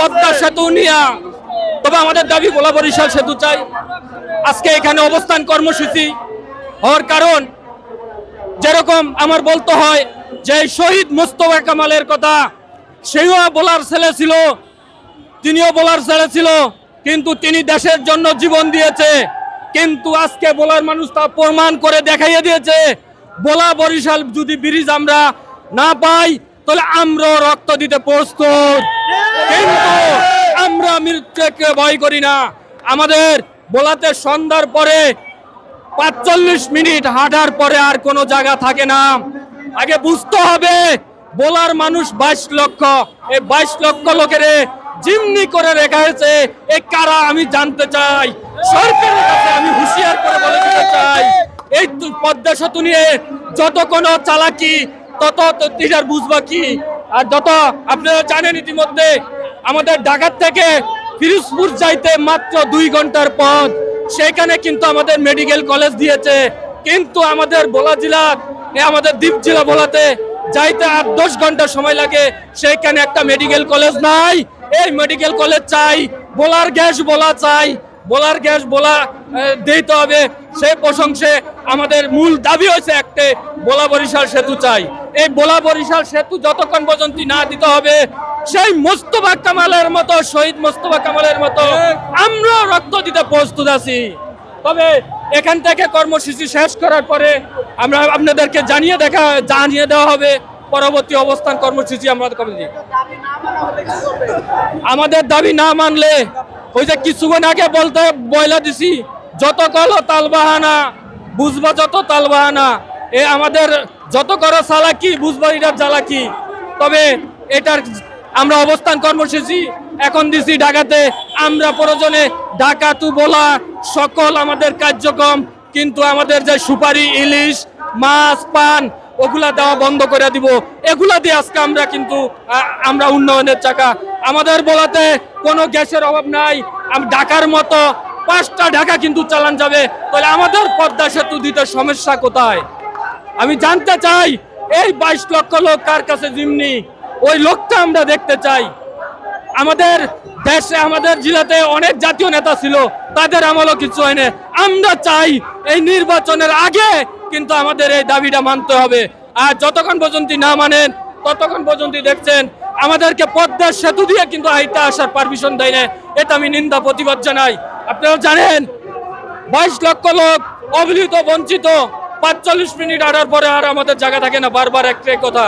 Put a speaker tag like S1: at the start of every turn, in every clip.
S1: পদ্মা সেতু নিয়ে। তবে আমাদের দাবি ভোলা বরিশাল সেতু চাই। আজকে এখানে অবস্থান কর্মসূচি হওয়ার কারণ যেরকম আমার বলতে হয় যে শহীদ মোস্তফা কামালের কথা, সেও বলার ছেলে ছিল, তিনিও বলার ছেলে ছিল, কিন্তু তিনি দেশের জন্য জীবন দিয়েছে। কিন্তু আজকে বলার মানুষ তা প্রমাণ করে দেখাইয়ে দিয়েছে। বলা বরিশাল যদি ব্রিজ আমরা না পাই তাহলে আমরাও রক্ত দিতে প্রস্তুত। কিন্তু আমরা মৃত্যুকে ভয় করি না। আমাদের বলাতে সন্ধ্যার পরে পাঁচচল্লিশ মিনিট হাঁটার পরে আর কোনো জায়গা থাকে না। আগে বুঝতে হবে, বলার মানুষ বাইশ লক্ষ। এই বাইশ লক্ষ লোকের জিমনি করে রেখা হয়েছে। এ কারা আমি জানতে চাই। সরকারের কাছে আমি হুঁশিয়ার করে বলে দিতে চাই। এই পদ্মা সেতু নিয়ে যত কোনো চালাকি তত তৃষার বুঝবা কি? আর যত আপনারা জানেন ইতিমধ্যে, আমাদের ঢাকার থেকে ফিরোজপুর যাইতে মাত্র দুই ঘণ্টার পথ। সেখানে কিন্তু আমাদের মেডিকেল কলেজ দিয়েছে। কিন্তু আমাদের বোলা জেলা আমাদের দ্বীপ জেলা বোলাতে যাইতে আর দশ ঘণ্টা সময় লাগে। সেইখানে একটা মেডিকেল কলেজ নাই। এই মেডিকেল কলেজ চাই, বোলার গ্যাস বলা চাই। বোলার গ্যাস বলা দিতে হবে। সেই প্রশংসে আমাদের মূল দাবি হয়েছে একটা বোলা বরিশাল সেতু চাই। এই বোলা বরিশাল সেতু যতক্ষণ পর্যন্ত না দিতে হবে সেই মোস্তফা কামালের মতো শহীদ মোস্তফা কামালের মতো আমরা রক্ত দিতে প্রস্তুত আছি। তবে এখান থেকে কর্মসূচি শেষ করার পরে আমরা আপনাদেরকে জানিয়ে দেখা জানিয়ে দেওয়া হবে। পরবর্তী অবস্থান কর্মসূচি আমরা কবে আমাদের দাবি না মানলে ওই যে কিছুক্ষণ আগে বলতে বয়লা দিছি, যত কল তালবাহানা বুঝবা যত তালবাহানা এ আমাদের যত করো চালাকি বুঝবা এটার জ্বালাকি তবে এটার আমরা অবস্থান কর্মসূচি এখন দিছি ঢাকাতে। আমরা প্রয়োজনে ঢাকা তু বলা সকল আমাদের কার্যক্রম, কিন্তু আমাদের যে সুপারি ইলিশ, মাছ, পান ওগুলা দেওয়া বন্ধ করে দিব। এগুলা দিয়ে আজকে আমরা কিন্তু আমরা উন্নয়নের চাকা। আমাদের বলাতে কোনো গ্যাসের অভাব নাই। ঢাকার মতো পাঁচটা ঢাকা কিন্তু চালান যাবে। তাহলে আমাদের পদ্মা সেতু দিতে সমস্যা কোথায়? আমি জানতে চাই, এই বাইশ লক্ষ লোক কার কাছে জিমনি ওই লোকটা আমরা দেখতে চাই। আমাদের দেশে, আমাদের জেলাতে অনেক জাতীয় নেতা ছিল। তাদের আমলও কিছু হয়নি। আমরা চাই এই নির্বাচনের আগে কিন্তু আমাদের এই দাবিটা মানতে হবে। আর যতক্ষণ পর্যন্ত না মানেন, ততক্ষণ পর্যন্ত দেখছেন, আমাদেরকে পদ্মার সেতু দিয়ে কিন্তু আইতে আসার পারমিশন দেয় না এটা আমি নিন্দা, প্রতিবাদ জানাই। আপনারা জানেন, বাইশ লক্ষ লোক অবহেলিত, বঞ্চিত, পাঁচচল্লিশ মিনিট আড়ার পরে আর আমাদের জায়গা থাকে না, বারবার একটাই কথা।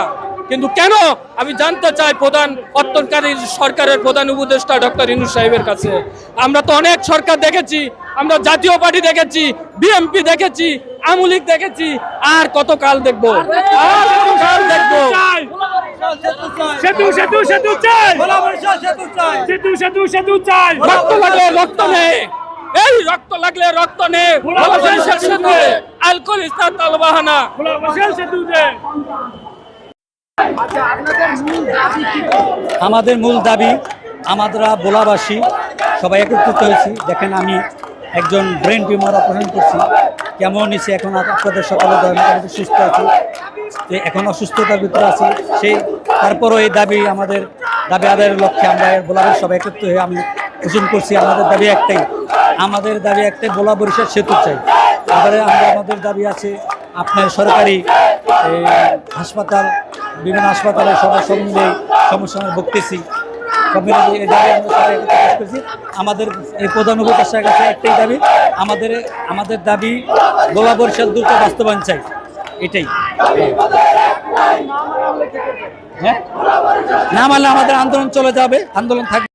S1: কিন্তু কেন? আমি জানতে চাই প্রধান অত্যন্তকারী সরকারের প্রধান উপদেষ্টা ডক্টর ইনু সাহেবের কাছে। আমরা তো অনেক সরকার দেখেছি আমরা জাতীয় পার্টি দেখেছি বিএমপি দেখেছি আমুলিক দেখেছি আর কত কাল দেখব? আর কত দেখব?
S2: সেতু সেতু সেতু চাই। সেতু সেতু সেতু চাই।
S1: রক্ত লাগলে রক্ত নে এই রক্ত লাগলে রক্ত নে ভালোবাসার আলকোহল ইস্তার তালবাহানা।
S2: সেতু
S3: আমাদের মূল দাবি আমরা বোলাবাসী সবাই একত্রিত হয়েছি। দেখেন আমি একজন ব্রেন টিউমার অপারেশন করছি। কেমন নিচ্ছে এখন আপনাদের সকলে মোটামুটি সুস্থ আছি যে এখন অসুস্থতার ভিতরে আছি সেই তারপরও এই দাবি আমাদের দাবি আদায়ের লক্ষ্যে আমরা বোলাবের সবাই একত্রিত হয়ে আমি ঘোষণ করছি, আমাদের দাবি একটাই। আমাদের দাবি একটাই, বোলা বরিশাল সেতু চাই। এবারে আমরা আমাদের দাবি আছে আপনার সরকারি হাসপাতাল বিভিন্ন হাসপাতালে সবার সব মিলে সমস্যা ভুগতেছি। আমাদের এই প্রধান উপদেষ্টার কাছে একটাই দাবি, আমাদের আমাদের দাবি গোলা বরিশাল দ্রুত বাস্তবায়ন চাই। এটাই। হ্যাঁ? না মানলে আমাদের আন্দোলন চলে যাবে, আন্দোলন থাকবে।